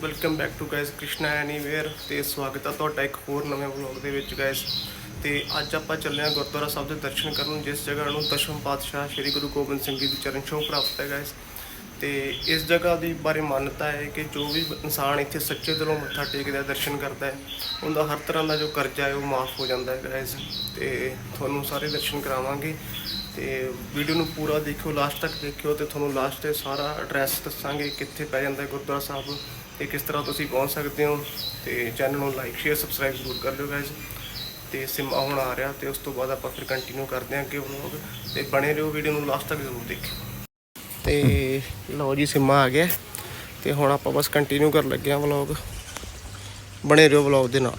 Welcome back to guys Krishna anywhere ਤੇ ਸਵਾਗਤ ਹੈ ਤੁਹਾਡਾ ਇੱਕ ਹੋਰ ਨਵੇਂ ਵਲੌਗ ਦੇ ਵਿੱਚ ਗਾਇਸ ਤੇ ਅੱਜ ਆਪਾਂ ਚੱਲੇ ਹਾਂ ਗੁਰਦੁਆਰਾ ਸਾਹਿਬ ਦੇ ਦਰਸ਼ਨ ਕਰਨ ਜਿਸ ਜਗ੍ਹਾ ਨੂੰ ਦਸ਼ਮ ਪਾਤਸ਼ਾਹ ਸ੍ਰੀ ਗੁਰੂ ਗੋਬਿੰਦ ਸਿੰਘ ਜੀ ਦੀ ਚਰਨ ਛੋਹ ਪ੍ਰਾਪਤ ਹੈ ਗਾਇਸ ਤੇ ਇਸ ਜਗ੍ਹਾ ਦੀ ਬਾਰੇ ਮਾਨਤਾ ਹੈ ਕਿ ਜੋ ਵੀ ਇਨਸਾਨ ਇੱਥੇ ਸੱਚੇ ਦਿਲੋਂ ਮੱਥਾ ਟੇਕਦਾ ਦਰਸ਼ਨ ਕਰਦਾ ਹੈ, ਉਹਦਾ ਹਰ ਤਰ੍ਹਾਂ ਦਾ ਜੋ ਕਰਜ਼ਾ ਹੈ, ਉਹ ਮਾਫ ਹੋ ਜਾਂਦਾ ਹੈ ਗਾਇਸ ਤੇ ਤੁਹਾਨੂੰ ਸਾਰੇ ਦਰਸ਼ਨ ਕਰਾਵਾਂਗੇ। ਤੇ ਵੀਡੀਓ ਨੂੰ ਪੂਰਾ ਦੇਖਿਓ ਲਾਸਟ ਤੱਕ ਦੇਖਿਓ ਤੇ ਤੁਹਾਨੂੰ ਲਾਸਟ ਤੇ ਸਾਰਾ ਐਡਰੈਸ ਦੱਸਾਂਗੇ, ਕਿੱਥੇ ਪੈ ਜਾਂਦਾ ਗੁਰਦੁਆਰਾ ਸਾਹਿਬ। ਤੇ ਕਿਸ ਤਰ੍ਹਾਂ ਤੁਸੀਂ ਪਹੁੰਚ ਸਕਦੇ ਹੋ ਤੇ ਚੈਨਲ ਨੂੰ ਲਾਈਕ ਸ਼ੇਅਰ ਸਬਸਕ੍ਰਾਈਬ ਜ਼ਰੂਰ ਕਰ ਲਿਓ ਗਾਇਸ ਤੇ ਸਿਮਾ ਹੁਣ ਆ ਰਿਹਾ ਤੇ ਉਸ ਤੋਂ ਬਾਅਦ ਆਪਾਂ ਫਿਰ ਕੰਟੀਨਿਊ ਕਰਦੇ ਹਾਂ ਅੱਗੇ ਵਲੌਗ ਤੇ ਬਣੇ ਰਹੋ ਵੀਡੀਓ ਨੂੰ ਲਾਸਟ ਤੱਕ ਜ਼ਰੂਰ ਦੇਖਿਓ। ਤੇ ਲਓ ਜੀ ਸਿਮਾ ਆ ਗਿਆ। ਤੇ ਹੁਣ ਆਪਾਂ ਬਸ ਕੰਟੀਨਿਊ ਕਰਨ ਲੱਗੇ ਹਾਂ ਵਲੌਗ ਬਣੇ ਰਹੋ ਵਲੌਗ ਦੇ ਨਾਲ।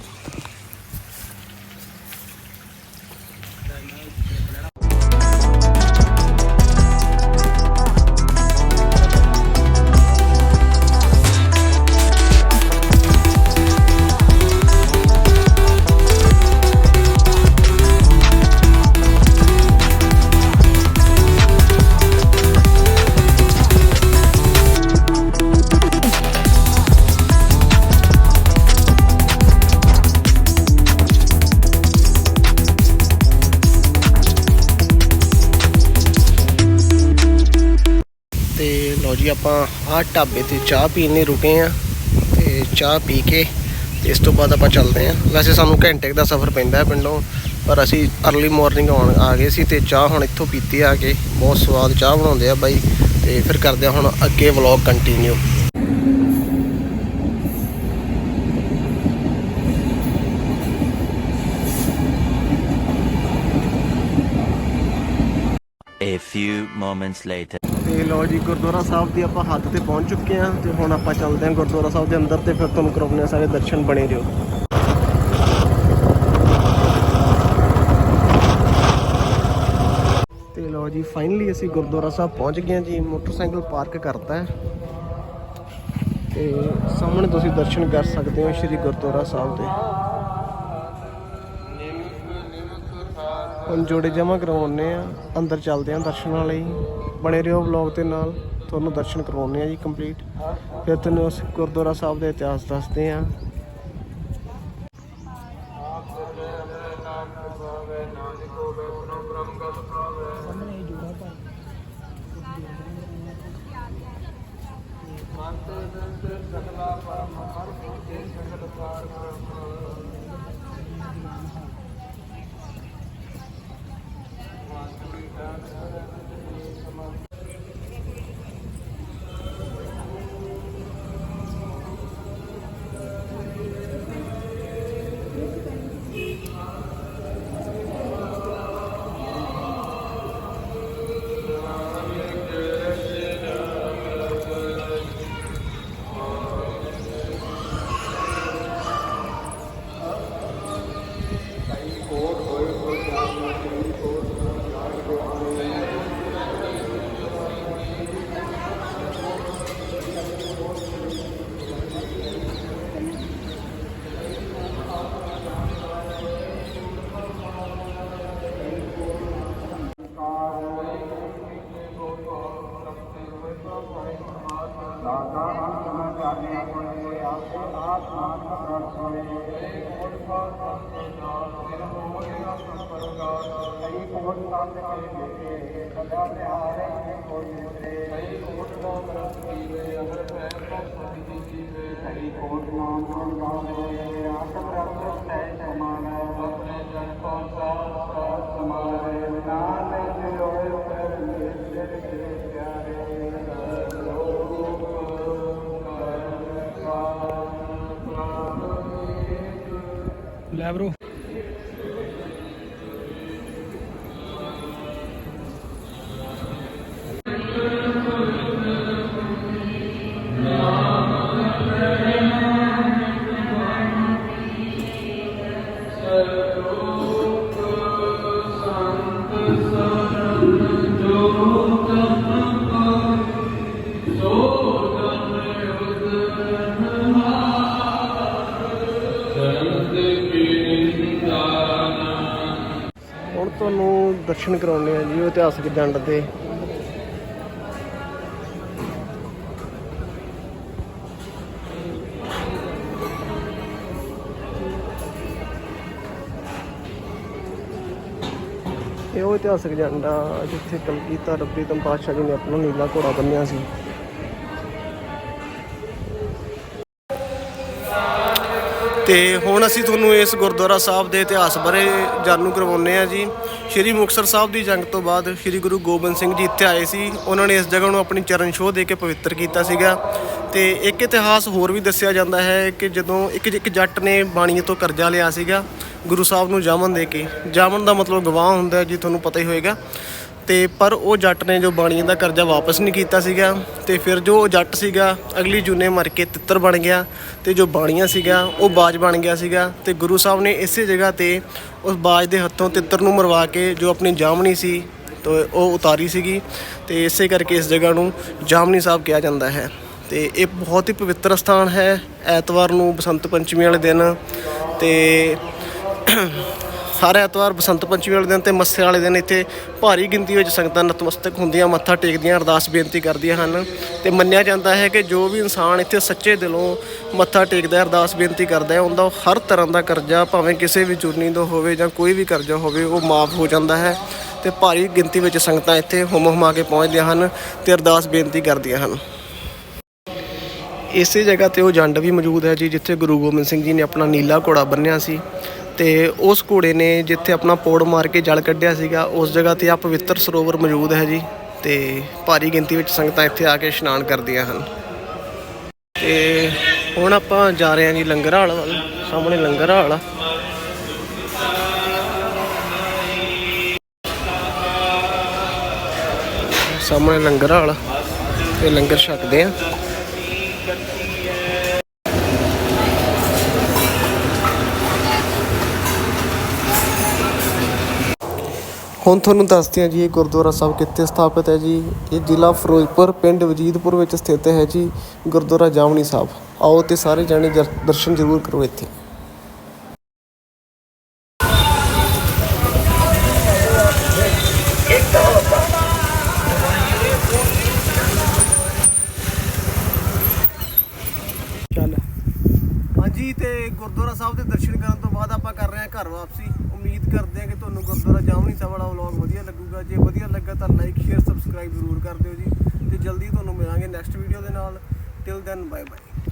ਲਓ ਜੀ, ਆਪਾਂ ਆਹ ਢਾਬੇ ਤੇ ਚਾਹ ਪੀਣ ਲਈ ਰੁਕੇ ਆ ਤੇ ਚਾਹ ਪੀ ਕੇ ਤੇ ਇਸ ਤੋਂ ਬਾਅਦ ਆਪਾਂ ਚੱਲਦੇ ਆ ਵੈਸੇ ਸਾਨੂੰ ਘੰਟੇ ਦਾ ਸਫ਼ਰ ਪੈਂਦਾ ਹੈ ਪਿੰਡੋਂ, ਪਰ ਅਸੀਂ ਅਰਲੀ ਮਾਰਨਿੰਗ ਆਉਣ ਆ ਗਏ ਸੀ ਤੇ ਚਾਹ ਹੁਣ ਇੱਥੋਂ ਪੀਤੀ ਆ ਕੇ। ਬਹੁਤ ਸਵਾਦ ਚਾਹ ਬਣਾਉਂਦੇ ਆ ਬਾਈ ਤੇ ਫਿਰ ਕਰਦੇ ਆ ਹੁਣ ਅੱਗੇ vlog continue A few moments later. ਤੇ ਲਓ ਜੀ, ਗੁਰਦੁਆਰਾ ਸਾਹਿਬ ਦੀ ਆਪਾਂ ਹੱਦ ਤੇ ਪਹੁੰਚ ਚੁੱਕੇ ਹਾਂ ਤੇ ਹੁਣ ਆਪਾਂ ਚੱਲਦੇ ਹਾਂ ਗੁਰਦੁਆਰਾ ਸਾਹਿਬ ਦੇ ਅੰਦਰ ਤੇ ਫਿਰ ਤੁਹਾਨੂੰ ਕਰਾਉਂਦੇ ਆ ਸਾਰੇ ਦਰਸ਼ਨ ਬਣੇ ਰਹੋ। ਤੇ ਲਓ ਜੀ ਫਾਈਨਲੀ ਅਸੀਂ ਗੁਰਦੁਆਰਾ ਸਾਹਿਬ ਪਹੁੰਚ ਗਏ ਹਾਂ ਜੀ, ਮੋਟਰਸਾਈਕਲ ਪਾਰਕ ਕਰਤਾ ਹੈ। ਤੇ ਸਾਹਮਣੇ ਤੁਸੀਂ ਦਰਸ਼ਨ ਕਰ ਸਕਦੇ ਹੋ ਸ਼੍ਰੀ ਗੁਰਦੁਆਰਾ ਸਾਹਿਬ ਦੇ। ਹੁਣ ਜੋੜੇ ਜਮਾ ਕਰਵਾਉਣੇ ਆ, ਅੰਦਰ ਚੱਲਦੇ ਆ ਦਰਸ਼ਨਾਂ ਲਈ ਬਣੇ ਰਹੋ ਵਲੌਗ ਦੇ ਨਾਲ, ਤੁਹਾਨੂੰ ਦਰਸ਼ਨ ਕਰਵਾਉਣੇ ਆ ਜੀ ਕੰਪਲੀਟ ਫਿਰ ਤੁਹਾਨੂੰ ਉਸ ਗੁਰਦੁਆਰਾ ਸਾਹਿਬ ਦਾ ਇਤਿਹਾਸ ਦੱਸਦੇ ਆ। ਦਾਤਾ ਕਈ ਕੋਟ ਨਾਮ ਰਸ ਪੀਵੇ ਅਗਰ ਪੈਰ ਕੋ ਸਦੀ ਜੀਵੇ ਕਈ ਕੋਟ ਨਾਮ ਗੁਣ ਗਾਵੇ ਆਤਮ ਰਸ ਤੈ ਸਮਾਨ ਲੈ ਬ్రో ਹੁਣ ਤੁਹਾਨੂੰ ਦਰਸ਼ਨ ਕਰਾਉਂਦੇ ਆ ਜੀ ਉਹ ਇਤਿਹਾਸਕ ਜੰਡ ਦੇ ਇਹ ਉਹ ਇਤਿਹਾਸਕ ਜੰਡ ਜਿੱਥੇ ਕਲਗੀਧਰ ਰੱਬੀ ਪਾਤਸ਼ਾਹ ਜੀ ਨੇ ਆਪਣਾ ਨੀਲਾ ਘੋੜਾ ਬੰਨਿਆ ਸੀ। ਤੇ ਹੁਣ ਅਸੀਂ ਤੁਹਾਨੂੰ ਇਸ ਗੁਰਦੁਆਰਾ ਸਾਹਿਬ ਦੇ ਇਤਿਹਾਸ ਬਾਰੇ ਜਾਣੂ ਕਰਵਾਉਂਦੇ ਆ ਜੀ। ਸ਼੍ਰੀ ਮੁਕਤਸਰ ਸਾਹਿਬ ਦੀ ਜੰਗ ਤੋਂ ਬਾਅਦ ਸ਼੍ਰੀ ਗੁਰੂ ਗੋਬਿੰਦ ਸਿੰਘ ਜੀ ਇੱਥੇ ਆਏ ਸੀ। ਉਹਨਾਂ ਨੇ ਇਸ ਜਗ੍ਹਾ ਨੂੰ ਆਪਣੀ ਚਰਨ ਛੋਹ ਦੇ ਕੇ ਪਵਿੱਤਰ ਕੀਤਾ ਸੀਗਾ। ਤੇ ਇੱਕ ਇਤਿਹਾਸ ਹੋਰ ਵੀ ਦੱਸਿਆ ਜਾਂਦਾ ਹੈ ਕਿ ਜਦੋਂ ਇੱਕ ਇੱਕ ਜੱਟ ਨੇ ਬਾਣੀਏ ਤੋਂ ਕਰਜ਼ਾ ਲਿਆ ਸੀਗਾ, ਗੁਰੂ ਸਾਹਿਬ ਨੂੰ ਜਾਮਨ ਦੇ ਕੇ। ਜਾਮਨ ਦਾ ਮਤਲਬ ਗਵਾਹ ਹੁੰਦਾ ਜੀ, ਤੁਹਾਨੂੰ ਪਤਾ ਹੀ ਹੋਏਗਾ। ਤੇ ਪਰ ਉਹ ਜੱਟ ਨੇ ਜੋ ਬਾਣੀਆਂ ਦਾ ਕਰਜ਼ਾ ਵਾਪਸ ਨਹੀਂ ਕੀਤਾ ਸੀਗਾ ਤੇ ਫਿਰ ਜੋ ਉਹ ਜੱਟ ਸੀਗਾ, ਅਗਲੀ ਜੂਨੇ ਮਰ ਕੇ ਤਿੱਤਰ ਬਣ ਗਿਆ ਤੇ ਜੋ ਬਾਣੀਆਂ ਸੀਗਾ, ਉਹ ਬਾਜ ਬਣ ਗਿਆ ਸੀਗਾ ਤੇ ਗੁਰੂ ਸਾਹਿਬ ਨੇ ਇਸੇ ਜਗ੍ਹਾ ਤੇ ਉਸ ਬਾਜ ਦੇ ਹੱਥੋਂ ਤਿੱਤਰ ਨੂੰ ਮਰਵਾ ਕੇ ਜੋ ਆਪਣੀ ਜਾਮਣੀ ਸੀ, ਤੇ ਉਹ ਉਤਾਰੀ ਸੀਗੀ ਤੇ ਇਸੇ ਕਰਕੇ ਇਸ ਜਗ੍ਹਾ ਨੂੰ ਜਾਮਨੀ ਸਾਹਿਬ ਕਿਹਾ ਜਾਂਦਾ ਹੈ। ਤੇ ਇਹ ਬਹੁਤ ਹੀ ਪਵਿੱਤਰ ਸਥਾਨ ਹੈ, ਐਤਵਾਰ ਨੂੰ ਬਸੰਤ ਪੰਚਮੀ ਵਾਲੇ ਦਿਨ ਤੇ ਹਰ ਐਤਵਾਰ ਬਸੰਤ ਪੰਚਮੀ ਵਾਲੇ ਦਿਨ ਤੇ ਮੱਸੇ ਵਾਲੇ ਦਿਨ ਇੱਥੇ ਭਾਰੀ ਗਿਣਤੀ ਵਿੱਚ ਸੰਗਤਾਂ ਨਤਮਸਤਕ ਹੁੰਦੀਆਂ, ਮੱਥਾ ਟੇਕਦੀਆਂ, ਅਰਦਾਸ ਬੇਨਤੀ ਕਰਦੀਆਂ ਹਨ ਤੇ ਮੰਨਿਆ ਜਾਂਦਾ ਹੈ ਕਿ ਜੋ ਵੀ ਇਨਸਾਨ ਇੱਥੇ ਸੱਚੇ ਦਿਲੋਂ ਮੱਥਾ ਟੇਕਦਾ ਅਰਦਾਸ ਬੇਨਤੀ ਕਰਦਾ ਹੈ, ਉਹਦਾ ਹਰ ਤਰ੍ਹਾਂ ਦਾ ਕਰਜ਼ਾ ਭਾਵੇਂ ਕਿਸੇ ਵੀ ਚੂਰਨੀ ਦਾ ਹੋਵੇ ਜਾਂ ਕੋਈ ਵੀ ਕਰਜ਼ਾ ਹੋਵੇ, ਉਹ ਮਾਫ ਹੋ ਜਾਂਦਾ ਹੈ ਤੇ ਭਾਰੀ ਗਿਣਤੀ ਵਿੱਚ ਸੰਗਤਾਂ ਇੱਥੇ ਹੁਮ ਹੁਮਾ ਕੇ ਪਹੁੰਚਦੀਆਂ ਹਨ ਤੇ ਅਰਦਾਸ ਬੇਨਤੀ ਕਰਦੀਆਂ ਹਨ। ਇਸੇ ਜਗ੍ਹਾ ਤੇ ਉਹ ਜੰਡ ਵੀ ਮੌਜੂਦ ਹੈ ਜੀ, ਜਿੱਥੇ ਗੁਰੂ ਗੋਬਿੰਦ ਸਿੰਘ ਜੀ ਨੇ ਆਪਣਾ ਨੀਲਾ ਘੋੜਾ ਬੰਨਿਆ ਸੀ। ਤੇ ਉਸ ਘੋੜੇ ਨੇ ਜਿੱਥੇ ਆਪਣਾ ਪੋੜ ਮਾਰ ਕੇ ਜਲ ਕੱਢਿਆ ਸੀਗਾ, ਉਸ ਜਗ੍ਹਾ ਤੇ ਆ ਪਵਿੱਤਰ ਸਰੋਵਰ ਮੌਜੂਦ ਹੈ ਜੀ ਤੇ ਭਾਰੀ ਗਿਣਤੀ ਵਿੱਚ ਸੰਗਤਾਂ ਇੱਥੇ ਆ ਕੇ ਇਸ਼ਨਾਨ ਕਰਦੀਆਂ ਹਨ। ਤੇ ਹੁਣ ਆਪਾਂ ਜਾ ਰਹੇ ਹਾਂ ਜੀ ਲੰਗਰ ਹਾਲ ਵੱਲ, ਸਾਹਮਣੇ ਲੰਗਰ ਹਾਲ ਆ। ਸਾਹਮਣੇ ਲੰਗਰ ਹਾਲ ਆ, ਤੇ ਲੰਗਰ ਛਕਦੇ ਆ। ਹੁਣ ਤੁਹਾਨੂੰ ਦੱਸਦੇ ਹਾਂ ਜੀ, ਇਹ ਗੁਰਦੁਆਰਾ ਸਾਹਿਬ ਕਿੱਥੇ ਸਥਾਪਿਤ ਹੈ ਜੀ? ਇਹ ਜ਼ਿਲ੍ਹਾ ਫਿਰੋਜ਼ਪੁਰ, ਪਿੰਡ ਵਜੀਦਪੁਰ ਵਿੱਚ ਸਥਿਤ ਹੈ ਜੀ, ਗੁਰਦੁਆਰਾ ਜਾਮਣੀ ਸਾਹਿਬ। ਆਓ ਤੇ ਸਾਰੇ ਜਾਣੇ ਜਰ- ਦਰਸ਼ਨ ਜ਼ਰੂਰ ਕਰੋ ਇੱਥੇ। ਚੱਲ। ਹਾਂਜੀ, ਤੇ ਗੁਰਦੁਆਰਾ ਸਾਹਿਬ ਦੇ ਦਰਸ਼ਨ ਕਰਨ ਤੋਂ ਬਾਅਦ ਆਪਾਂ ਕਰ ਰਹੇ ਹਾਂ ਘਰ ਵਾਪਸੀ। ਉਮੀਦ ਕਰਦੇ ਹਾਂ ਕਿ ਤੁਹਾਨੂੰ ਗੁਰਦੁਆਰਾ ਜਾਮਨੀ ਸਾਹਿਬ ਵਾਲਾ ਵਲੌਗ ਵਧੀਆ ਲੱਗੂਗਾ। ਜੇ ਵਧੀਆ ਲੱਗਾ ਤਾਂ ਲਾਈਕ ਸ਼ੇਅਰ ਸਬਸਕ੍ਰਾਈਬ ਜ਼ਰੂਰ ਕਰ ਦਿਓ ਜੀ। ਤੇ ਜਲਦੀ ਤੁਹਾਨੂੰ ਮਿਲਾਂਗੇ ਨੈਕਸਟ ਵੀਡੀਓ ਦੇ ਨਾਲ। Till then bye bye